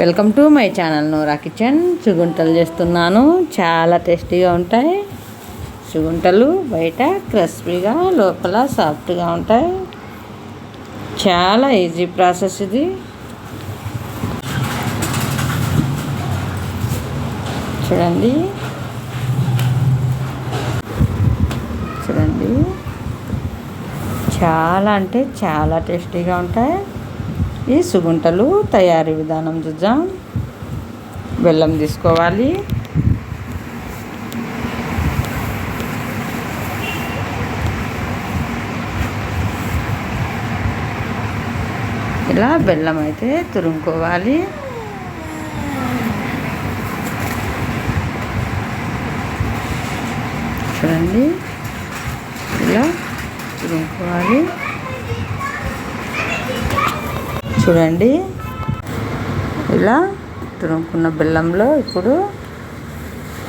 Welcome to my channel Nora kitchen. సుగుంటలు చేస్తున్నాను. చాలా టేస్టీగా ఉంటాయి. సుగుంటలు బయట క్రిస్పీగా లోపల సాఫ్ట్గా ఉంటాయి. చాలా ఈజీ ప్రాసెస్ ఇది. చూడండి. చూడండి. చాలా అంటే చాలా టేస్టీగా ఉంటాయి. ఈ సుగుంటలు తయారీ విధానం చూద్దాం. బెల్లం తీసుకోవాలి. ఇలా బెల్లం అయితే తురుముకోవాలి. చూడండి. ఇలా తురుముకోవాలి. చూడండి. ఇలా తురుముకున్న బెల్లంలో ఇప్పుడు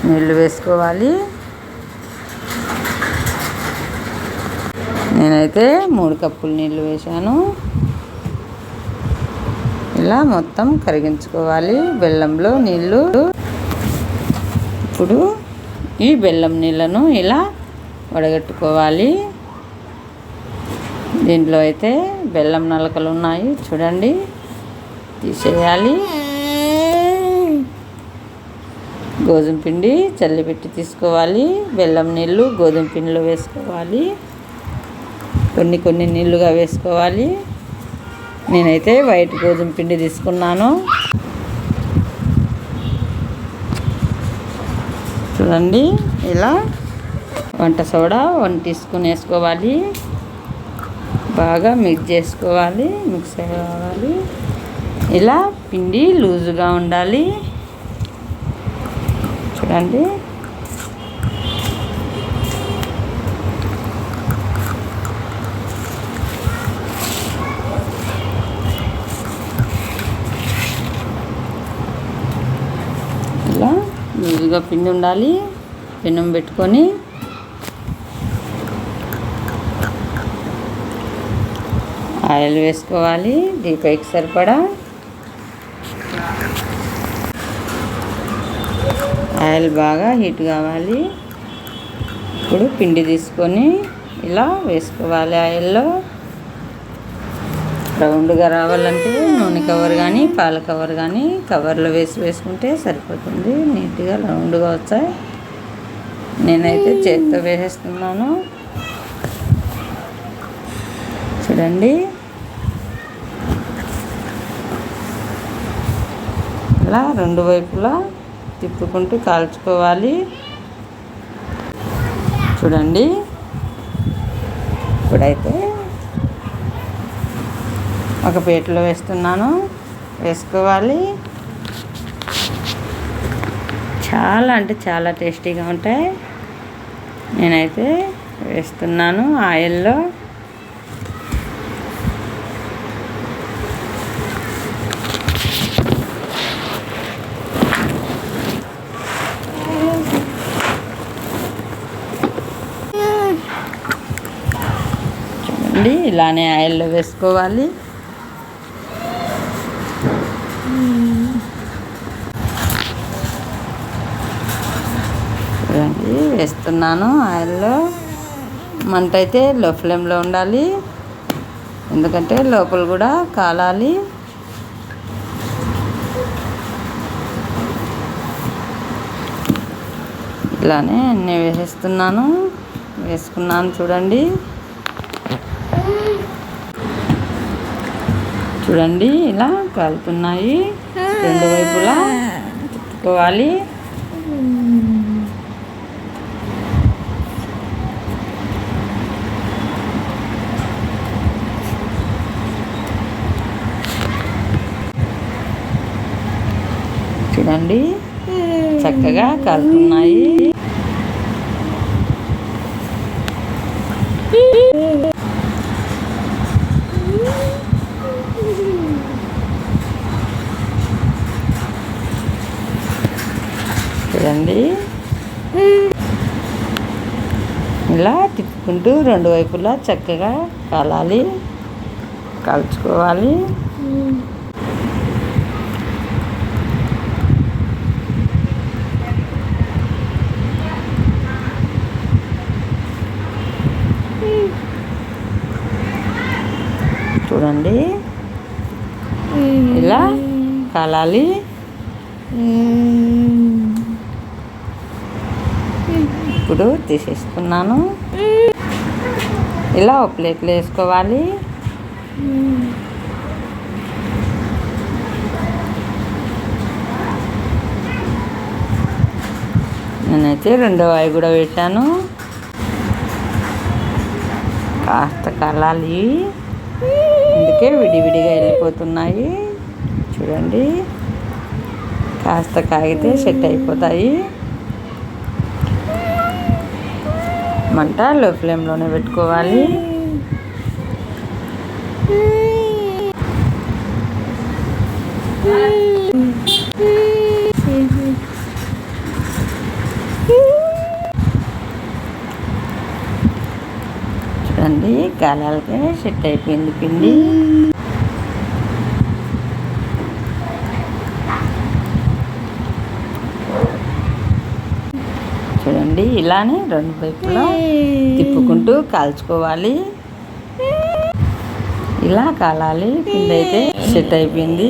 నీళ్ళు వేసుకోవాలి. నేనైతే మూడు కప్పులు నీళ్ళు వేశాను. ఇలా మొత్తం కరిగించుకోవాలి బెల్లంలో నీళ్ళు ఇప్పుడు ఈ బెల్లం నీళ్ళను ఇలా వడగట్టుకోవాలి. దీంట్లో అయితే బెల్లం నలకలు ఉన్నాయి. చూడండి. తీసేయాలి. గోధుమ పిండి చల్లిపెట్టి తీసుకోవాలి. బెల్లం నీళ్ళు గోధుమ పిండిలో వేసుకోవాలి. కొన్ని కొన్ని నీళ్ళుగా వేసుకోవాలి. నేనైతే వైట్ గోధుమ పిండి తీసుకున్నాను. చూడండి. ఇలా వంట సోడా వన్ టీ స్పూన్ వేసుకోవాలి. బాగా మిక్స్ చేసుకోవాలి మిక్స్ అవ్వాలి. ఇలా పిండి లూజుగా ఉండాలి. చూడండి. ఇలా లూజుగా పిండి ఉండాలి. పెనం పెట్టుకొని ఆయిల్ వేసుకోవాలి దీపైకి సరిపడా. ఆయిల్ బాగా హీట్ కావాలి. ఇప్పుడు పిండి తీసుకొని ఇలా వేసుకోవాలి ఆయిల్లో. రౌండ్గా రావాలంటే నూనె కవర్ కానీ పాల కవర్ కానీ కవర్లో వేసి వేసుకుంటే సరిపోతుంది. నీట్గా రౌండ్గా వచ్చాయి. నేనైతే చేతితో వేసేస్తున్నాను. చూడండి. ఇలా రెండు వైపులా తిప్పుకుంటూ కాల్చుకోవాలి. చూడండి. ఇప్పుడైతే ఒక పీటలో వేస్తున్నాను. వేసుకోవాలి. చాలా అంటే చాలా టేస్టీగా ఉంటాయి. నేనైతే వేస్తున్నాను ఆయిల్లో. అండి ఇలానే ఆయిల్లో వేసుకోవాలి. చూడండి వేస్తున్నాను ఆయిల్లో మంట అయితే లో ఫ్లేమ్లో ఉండాలి. ఎందుకంటే లోపల కూడా కాలాలి. ఇలానే అన్నీ వేసేస్తున్నాను. వేసుకున్నాను చూడండి. చూడండి ఇలా కాలుతున్నాయి రెండు వైపులా తిప్పుకోవాలి. చూడండి చక్కగా కాలుతున్నాయి చూడండి. ఇలా తిప్పుకుంటూ రెండు వైపులా చక్కగా కలాలి కలుచుకోవాలి. చూడండి. ఇలా కలాలి. ఇప్పుడు తీసేసుకున్నాను. ఇలా ఒక ప్లేట్లో వేసుకోవాలి. నేనైతే రెండో అవి కూడా వేసాను కాస్త కలాలి. అందుకే విడివిడిగా వెళ్ళిపోతున్నాయి. చూడండి. కాస్త కాగితే సెట్ అయిపోతాయి. మంట లో ఫ్లేమ్లోనే పెట్టుకోవాలి. చూడండి కాలాలకే సెట్ అయిపోయింది పిండి. చూడండి ఇలానే రెండు వైపులా తిప్పుకుంటూ కాల్చుకోవాలి. ఇలా కాలాలి పిండి అయితే సెట్ అయిపోయింది.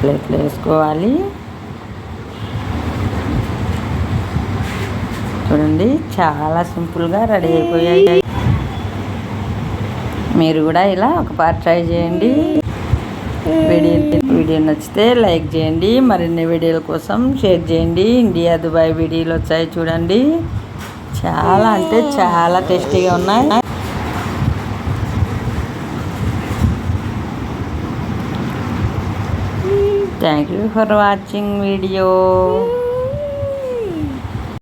ప్లేట్లో వేసుకోవాలి. చూడండి చాలా సింపుల్గా రెడీ అయిపోయాయి. మీరు కూడా ఇలా ఒక పార్ట్ ట్రై చేయండి. వీడియో వీడియో నచ్చితే లైక్ చేయండి. మరిన్ని వీడియోల కోసం షేర్ చేయండి. ఇండియా దుబాయ్ వీడియోలు వచ్చాయి చూడండి. చాలా అంటే చాలా టేస్టీగా ఉన్నాయి. Thank you for watching video